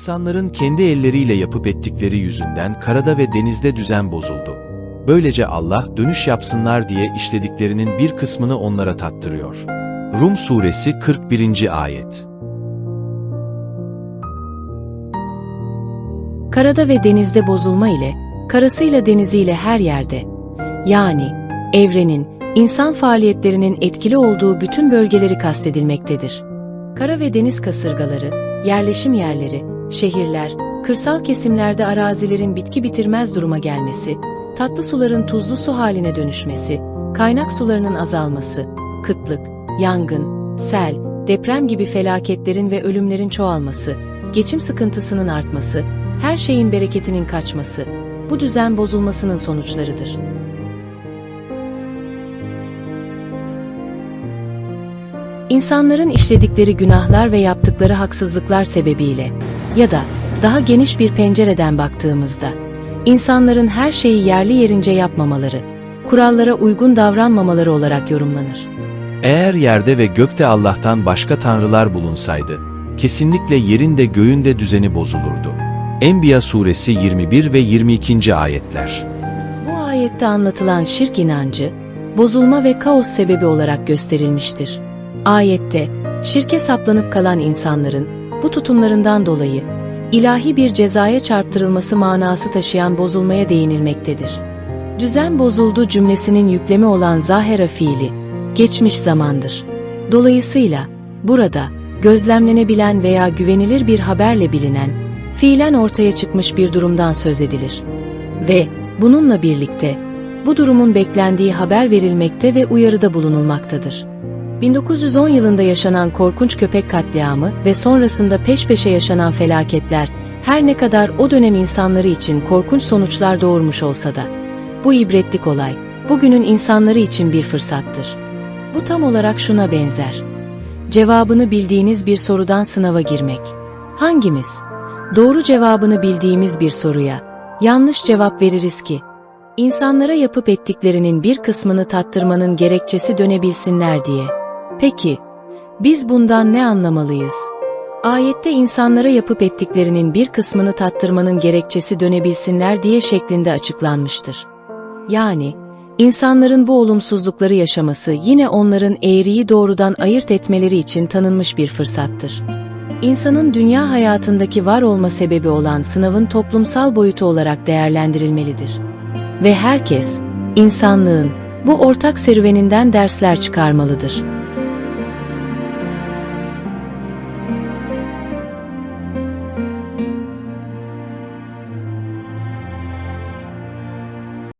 İnsanların kendi elleriyle yapıp ettikleri yüzünden karada ve denizde düzen bozuldu. Böylece Allah dönüş yapsınlar diye işlediklerinin bir kısmını onlara tattırıyor. Rum Suresi 41. Ayet Karada ve denizde bozulma ile, karasıyla deniziyle her yerde, yani evrenin, insan faaliyetlerinin etkili olduğu bütün bölgeleri kastedilmektedir. Kara ve deniz kasırgaları, yerleşim yerleri, şehirler, kırsal kesimlerde arazilerin bitki bitirmez duruma gelmesi, tatlı suların tuzlu su haline dönüşmesi, kaynak sularının azalması, kıtlık, yangın, sel, deprem gibi felaketlerin ve ölümlerin çoğalması, geçim sıkıntısının artması, her şeyin bereketinin kaçması, bu düzen bozulmasının sonuçlarıdır. İnsanların işledikleri günahlar ve yaptıkları haksızlıklar sebebiyle ya da daha geniş bir pencereden baktığımızda, insanların her şeyi yerli yerince yapmamaları, kurallara uygun davranmamaları olarak yorumlanır. Eğer yerde ve gökte Allah'tan başka tanrılar bulunsaydı, kesinlikle yerin de göğün de düzeni bozulurdu. Enbiya suresi 21 ve 22. ayetler. Bu ayette anlatılan şirk inancı, bozulma ve kaos sebebi olarak gösterilmiştir. Ayette, şirke saplanıp kalan insanların, bu tutumlarından dolayı, ilahi bir cezaya çarptırılması manası taşıyan bozulmaya değinilmektedir. Düzen bozuldu cümlesinin yüklemi olan zahera fiili, geçmiş zamandır. Dolayısıyla, burada, gözlemlenebilen veya güvenilir bir haberle bilinen, fiilen ortaya çıkmış bir durumdan söz edilir. Ve bununla birlikte bu durumun beklendiği haber verilmekte ve uyarıda bulunulmaktadır. 1910 yılında yaşanan korkunç köpek katliamı ve sonrasında peş peşe yaşanan felaketler her ne kadar o dönem insanları için korkunç sonuçlar doğurmuş olsa da bu ibretlik olay bugünün insanları için bir fırsattır. Bu tam olarak şuna benzer. Cevabını bildiğiniz bir sorudan sınava girmek. Hangimiz? Doğru cevabını bildiğimiz bir soruya yanlış cevap veririz ki insanlara yapıp ettiklerinin bir kısmını tattırmanın gerekçesi dönebilsinler diye. Peki, biz bundan ne anlamalıyız? Ayette insanlara yapıp ettiklerinin bir kısmını tattırmanın gerekçesi dönebilsinler diye şeklinde açıklanmıştır. Yani, insanların bu olumsuzlukları yaşaması yine onların eğriyi doğrudan ayırt etmeleri için tanınmış bir fırsattır. İnsanın dünya hayatındaki var olma sebebi olan sınavın toplumsal boyutu olarak değerlendirilmelidir. Ve herkes, insanlığın bu ortak serüveninden dersler çıkarmalıdır.